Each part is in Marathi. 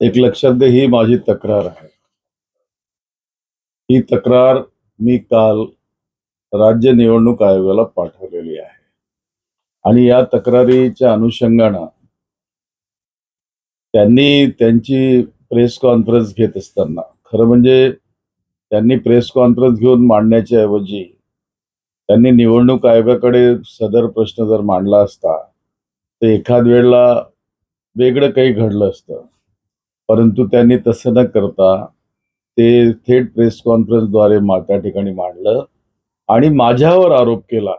एक लक्षात घे ही माझी तक्रार आहे. ही तक्रार मी काल राज्य निवडणूक आयोगाला पाठवलेली आहे. आणि या तक्रारीच्या अनुषंगानं त्यांनी त्यांची प्रेस कॉन्फरन्स घेत असताना खरं म्हणजे त्यांनी प्रेस कॉन्फरन्स घेऊन मांडण्याच्या ऐवजी त्यांनी निवडणूक आयोगाकडे सदर प्रश्न जर मांडला असता तर एखाद वेळेला वेगळं काही घडलं असतं. परंतु त्यांनी तसं न करता ते थेट प्रेस कॉन्फरन्सद्वारे मा त्या ठिकाणी मांडलं आणि माझ्यावर आरोप केला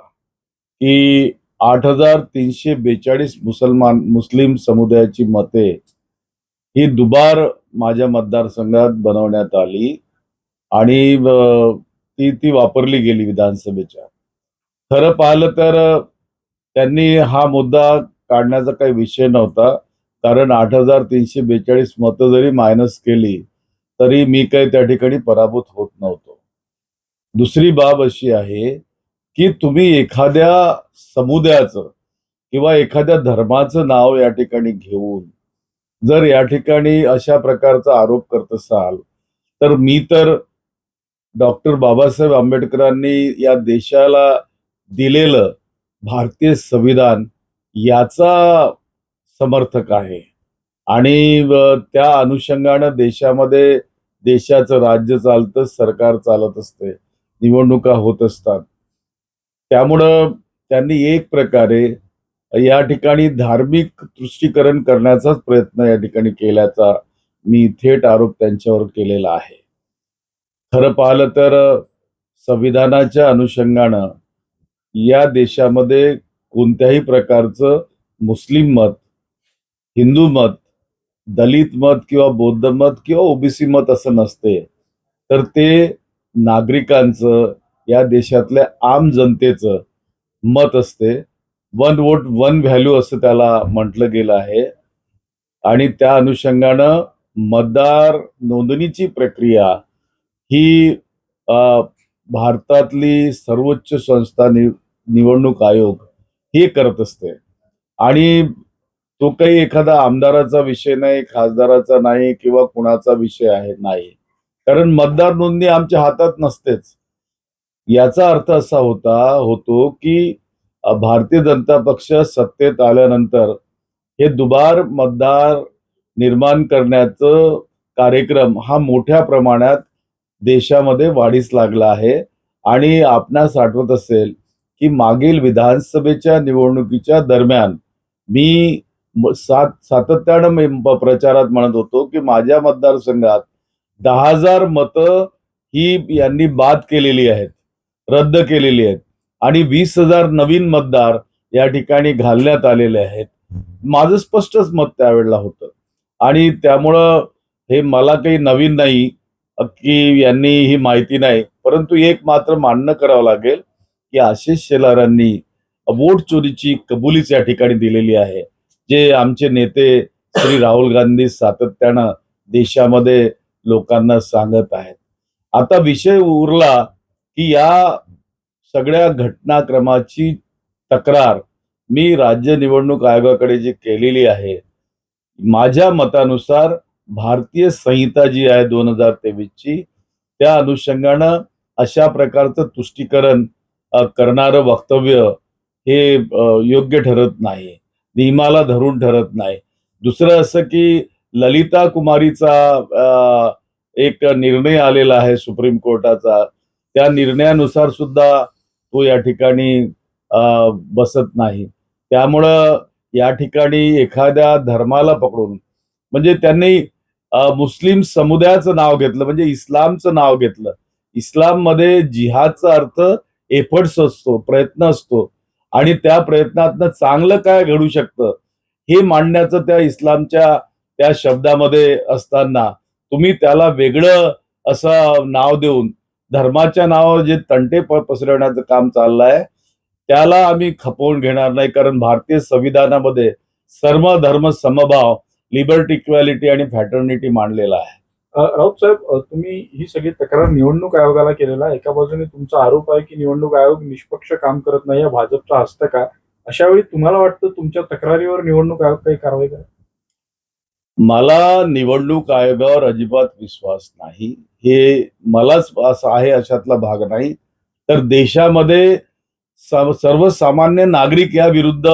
की आठ हजार तीनशे बेचाळीस मुसलमान मुस्लिम समुदायाची मते ही दुबार माझ्या मतदारसंघात बनवण्यात आली आणि ती ती वापरली गेली विधानसभेच्या. खरं पाहिलं तर त्यांनी हा मुद्दा काढण्याचा काही विषय नव्हता. कारण आठ हजार तीनशे बेचाळीस मतं जरी मायनस केली तरी मी काही त्या ठिकाणी पराभूत होत नव्हतो. दुसरी बाब अशी आहे की तुम्ही एखाद्या समुदायाचं किंवा एखाद्या धर्माचं नाव या ठिकाणी घेऊन जर या ठिकाणी अशा प्रकारचा आरोप करत असाल तर मी तर डॉक्टर बाबासाहेब आंबेडकरांनी या देशाला दिलेलं भारतीय संविधान याचा समर्थक आहे. आणि त्या अनुषंगानं देशामध्ये देशाचं राज्य चालतं सरकार चालत असते निवडणुका होत असतात. त्यामुळं त्यांनी एक प्रकारे या ठिकाणी धार्मिक तुष्टीकरण करण्याचाच प्रयत्न या ठिकाणी केल्याचा मी थेट आरोप त्यांच्यावर केलेला आहे. खरं पाहिलं तर संविधानाच्या अनुषंगानं या देशामध्ये कोणत्याही प्रकारचं मुस्लिम मत हिंदू मत दलित मत किंवा बौद्ध मत किंवा ओबीसी मत असं नसते. तर ते नागरिकांचं या देशातल्या आम जनतेचं मत असते. वन वोट वन व्हॅल्यू असं त्याला म्हटलं गेलं आहे. आणि त्या अनुषंगानं मतदार नोंदणीची प्रक्रिया ही भारतातली सर्वोच्च संस्था नि निवडणूक आयोग हे करत असते. आणि तो काही एखादा आमदाराचा विषय नाही खासदाराचा नाही किंवा कुणाचा विषय आहे नाही. कारण मतदार नोंदणी आमच्या हातात नसतेच. याचा अर्थ असा होता होतो की भारतीय जनता पक्ष सत्तेत आल्यानंतर हे दुबार मतदार निर्माण करण्याचं कार्यक्रम हा मोठ्या प्रमाणात देशामध्ये वाढीस लागला आहे. आणि आपणास आठवत असेल की मागील विधानसभेच्या निवडणुकीच्या दरम्यान मी सात सातत्यानं मी प्रचारात म्हणत होतो की माझ्या मतदारसंघात दहा हजार मतं ही यांनी बाद केलेली आहेत रद्द केलेली आहेत. आणि वीस हजार नवीन मतदार या ठिकाणी घालण्यात आलेले आहेत. माझं स्पष्टच मत त्यावेळेला होतं. आणि त्यामुळं हे मला काही नवीन नाही की यांनी ही माहिती नाही. परंतु एक मात्र मान्य करावं लागेल की आशिष शेलारांनी वोट चोरीची कबुलीच या ठिकाणी दिलेली आहे. जे आमचे नेते श्री राहुल गांधी सातत्यानं देशामध्ये लोकांना सांगत आहेत. आता विषय उरला की या सगळ्या घटनाक्रमाची तक्रार मी राज्य निवडणूक आयोगाकडे जी केलेली आहे माझ्या मतानुसार भारतीय संहिता जी आहे दोन हजार तेवीसची त्या अनुषंगानं अशा प्रकारचं तुष्टीकरण करणारं वक्तव्य हे योग्य ठरत नाही. नियमाला धरून ठरत नाही. दुसरं असं की ललिता कुमारीचा एक निर्णय आलेला आहे सुप्रीम कोर्टाचा. त्या निर्णयानुसार सुद्धा तो या ठिकाणी अ, बसत नाही. त्यामुळं या ठिकाणी एखाद्या धर्माला पकडून म्हणजे त्यांनी मुस्लिम समुदायाचं नाव घेतलं म्हणजे इस्लामचं नाव घेतलं. इस्लाममध्ये जिहादचा अर्थ एफर्ट्स असतो प्रयत्न असतो. आणि त्या प्रयत्नातनं चांगलं काय घडू शकतं हे मांडण्याचं त्या इस्लामच्या त्या शब्दामध्ये असताना तुम्ही त्याला वेगळं असं नाव देऊन धर्माच्या नावावर जे तंटे पसरवण्याचं काम चाललंय त्याला आम्ही खपवून घेणार नाही. कारण भारतीय संविधानामध्ये सर्व धर्म समभाव लिबर्टी इक्वॅलिटी आणि फॅटर्निटी मांडलेला आहे. राऊत साहेब तुम्ही ही सगळी तक्रार निवडणूक आयोगाला केलेला आहे. एका बाजूने तुमचा आरोप आहे की निवडणूक आयोग निष्पक्ष काम करत नाही या भाजपचा हस्त का? अशा वेळी तुम्हाला वाटतं तुमच्या तक्रारीवर निवडणूक आयोग काही कारवाई करा मला निवडणूक आयोगावर अजिबात विश्वास नाही. हे मलाच असं आहे अशातला भाग नाही. तर देशामध्ये सर्वसामान्य नागरिक या विरुद्ध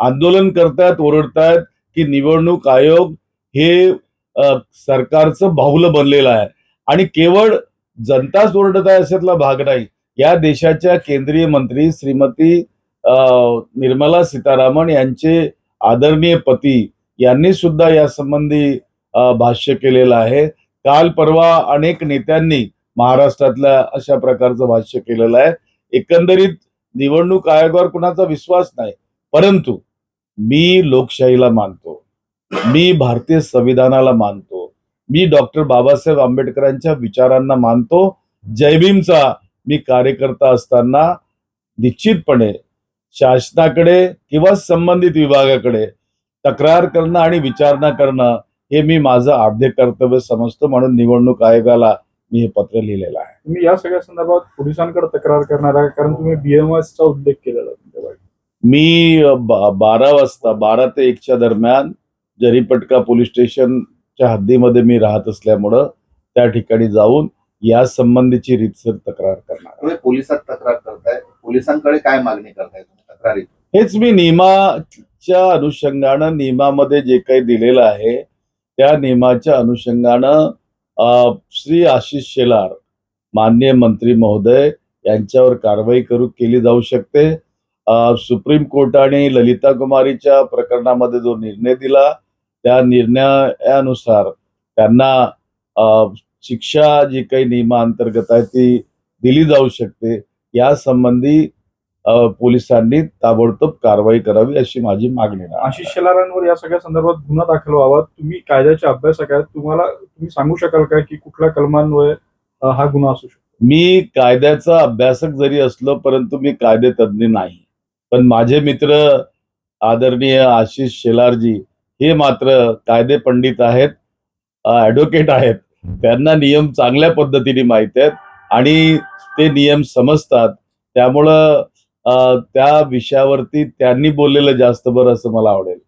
आंदोलन करतायत ओरडतायत की निवडणूक आयोग हे सरकारचं बाहुलं बनलेलं आहे. आणि केवळ जनताच ओरडत आहे अशातला भाग नाही. या देशाच्या केंद्रीय मंत्री श्रीमती निर्मला सीतारामन यांचे आदरणीय पती यांनी सुद्धा या संबंधी भाष्य केलेलं आहे. काल परवा अनेक नेत्यांनी महाराष्ट्रातल्या अशा प्रकारचं भाष्य केलेलं आहे. एकंदरीत निवडणूक आयोगावर कुणाचा विश्वास नाही. परंतु मी लोकशाहीला मानतो. मी भारतीय संविधानाला मानतो. मी डॉक्टर बाबासाहेब आंबेडकरांच्या विचारांना मानतो. जयभीमचा मी कार्यकर्ता असताना निश्चितपणे शासनाकडे किंवा संबंधित विभागाकडे तक्रार करणं आणि विचारणा करणं हे मी माझं आद्य कर्तव्य समजतो म्हणून निवडणूक आयोगाला मी हे पत्र लिहिलेलं आहे. तुम्ही या सगळ्या संदर्भात पोलिसांकडे तक्रार करणार आहे कारण तुम्ही बीएमएस चा उल्लेख केलेला. मी बारा वाजता बारा ते एकच्या दरम्यान जरीपटका पोलीस स्टेशनच्या हद्दीमध्ये मी राहत असल्यामुळं त्या ठिकाणी जाऊन या संबंधीची रीतसर तक्रार करणार पोलिसात तक्रार करताय. पोलिसांकडे काय मागणी करताय तुम्ही तक्रारीत? हेच मी नियमाच्या अनुषंगानं नियमामध्ये जे काही दिलेलं आहे त्या नियमाच्या अनुषंगानं श्री आशिष शेलार माननीय मंत्री महोदय यांच्यावर कारवाई करू केली जाऊ शकते. सुप्रीम कोर्टाने ललिता कुमारीच्या प्रकरणामध्ये जो निर्णय दिला त्या निर्णयानुसार त्यांना शिक्षा जी काही नियमाअंतर्गत आहे ती दिली जाऊ शकते. या संबंधी पोलिसांनी ताबडतोब कारवाई करावी अशी माझी मागणी आहे. आशिष शेलारांवर या सगळ्या संदर्भात गुन्हा दाखल व्हावा. तुम्ही कायद्याचे अभ्यासक आहेत तुम्हाला तुम्ही सांगू शकाल का की कुठल्या कलमांमुळे अ, हा गुन्हा असू शकतो? मी कायद्याचा अभ्यासक जरी असलो परंतु मी कायदे तज्ज्ञ नाही. पण माझे मित्र आदरणीय आशिष शेलारजी हे मात्र कायदे पंडित आहेत ॲडव्होकेट आहेत. त्यांना नियम चांगल्या पद्धतीने माहीत आहेत आणि ते नियम समजतात. त्यामुळं त्या विषयावरती त्यांनी बोललेलं जास्त बरं असं मला आवडेल.